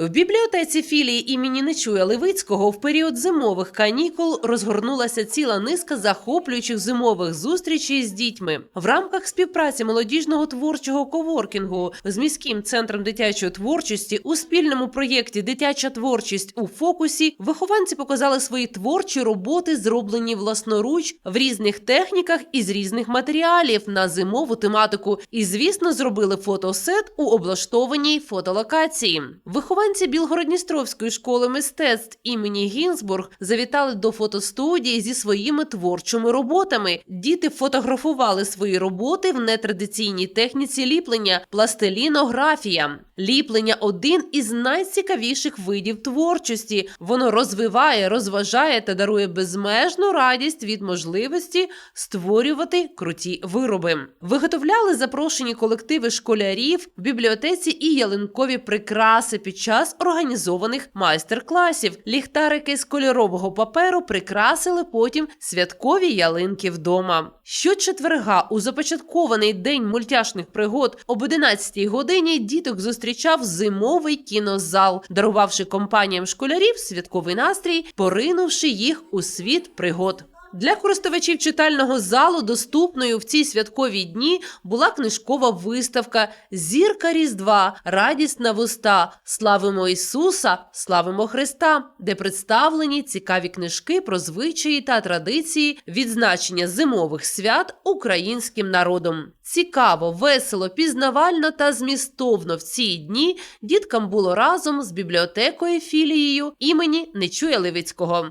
В бібліотеці філії імені Нечуя Левицького в період зимових канікул розгорнулася ціла низка захоплюючих зимових зустрічей з дітьми в рамках співпраці молодіжного творчого коворкінгу з міським центром дитячої творчості у спільному проєкті Дитяча творчість у фокусі вихованці показали свої творчі роботи, зроблені власноруч в різних техніках і з різних матеріалів на зимову тематику. І, звісно, зробили фотосет у облаштованій фотолокації. Вихованці Білгородністровської школи мистецтв імені Гінзбург завітали до фотостудії зі своїми творчими роботами. Діти фотографували свої роботи в нетрадиційній техніці ліплення пластилінографія. Ліплення один із найцікавіших видів творчості. Воно розвиває, розважає та дарує безмежну радість від можливості створювати круті вироби. Виготовляли запрошені колективи школярів в бібліотеці і ялинкові прикраси під час організованих майстер-класів. Ліхтарики з кольорового паперу прикрасили потім святкові ялинки вдома. Щочетверга у започаткований день мультяшних пригод об 11 годині діток зустрічав зимовий кінозал, дарувавши компаніям школярів святковий настрій, поринувши їх у світ пригод. Для користувачів читального залу доступною в ці святкові дні була книжкова виставка Зірка Різдва, радісна вуста, славимо Ісуса, славимо Христа, де представлені цікаві книжки про звичаї та традиції відзначення зимових свят українським народом. Цікаво, весело, пізнавально та змістовно в ці дні діткам було разом з бібліотекою філією імені Нечуя Левицького.